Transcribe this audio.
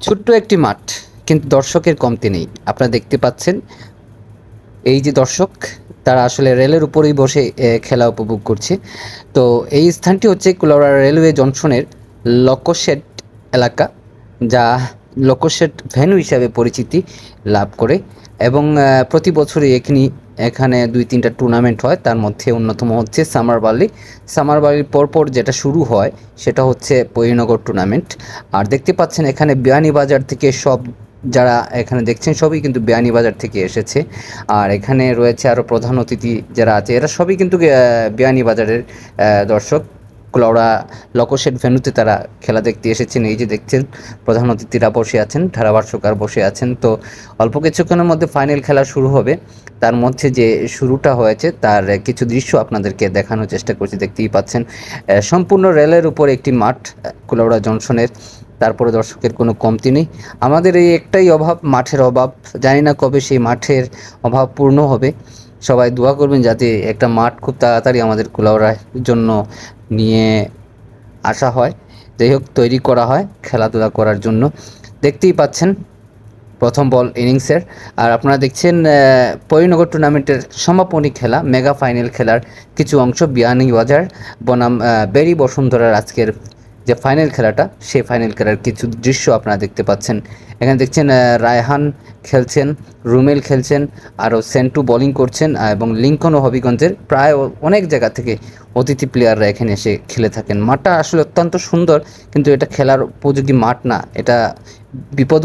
ছোট্ট একটি মাঠ, কিন্তু দর্শকের কমতি নেই। আপনারা দেখতে পাচ্ছেন, এই যে দর্শক, তারা আসলে রেলের উপরেই বসে খেলা উপভোগ করছে। তো এই স্থানটি হচ্ছে কুলাউড়া রেলওয়ে জংশনের লকশেড এলাকা, যা লকশেড ভেন্যু হিসাবে পরিচিতি লাভ করে এবং প্রতি বছরই এখানে এখানে দুই তিনটা টুর্নামেন্ট হয়, তার মধ্যে অন্যতম হচ্ছে সামার বালি সামার বালির পরপর যেটা শুরু হয়, সেটা হচ্ছে পরিনগর টুর্নামেন্ট আর দেখতে পাচ্ছেন এখানে বিয়ানীবাজার থেকে সব যারা এখানে দেখছেন সবই কিন্তু বিয়ানীবাজার থেকে এসেছে। আর এখানে রয়েছে আরও প্রধান অতিথি যারা আছে, এরা সবই কিন্তু বিয়ানীবাজারের দর্শক। ক্লাউড়া লকশেট ভেনুতে তারা খেলা দেখতে এসেছেন। এই যে দেখছেন, প্রধান অতিথিরা বসে আছেন, ধারাভাষ্যকার বসে আছেন। তো অল্প কিছুক্ষণের মধ্যে ফাইনাল খেলা শুরু হবে। তার মধ্যে যে শুরুটা হয়েছে, তার কিছু দৃশ্য আপনাদেরকে দেখানোর চেষ্টা করছি। দেখতেই পাচ্ছেন সম্পূর্ণ রেলের উপর একটি মাঠ, কুলাউড়া জংশনের। তারপরে দর্শকের কোনো কমতি নেই। আমাদের এই একটাই অভাব, মাঠের অভাব। জানি না কবে সেই মাঠের অভাব পূর্ণ হবে। সবাই দোয়া করবেন যাতে একটা মাঠ খুব তাড়াতাড়ি আমাদের কুলাউড়ার জন্য নিয়ে আসা হয়। যাই হোক, তৈরি করা হয় খেলাধুলা করার জন্য। দেখতেই পাচ্ছেন প্রথম বল ইনিংসের। আর আপনারা দেখছেন পরিনগর টুর্নামেন্টের সমাপনী খেলা, মেগা ফাইনাল খেলার কিছু অংশ, বিয়ানীবাজার, বনাম বেরি বসুন্ধরার আজকের যে ফাইনাল খেলাটা, সেই ফাইনাল খেলার কিছু দৃশ্য আপনারা দেখতে পাচ্ছেন। এখানে দেখছেন রায়হান খেলছেন, রুমেল খেলছেন, আরও সেন্টু বোলিং করছেন এবং লিঙ্কন ও হবিগঞ্জের প্রায় অনেক জায়গা থেকে অতিথি প্লেয়াররা এখানে এসে খেলে থাকেন। মাঠটা আসলে অত্যন্ত সুন্দর, কিন্তু এটা খেলার উপযোগী মাঠ না। এটা বিপদ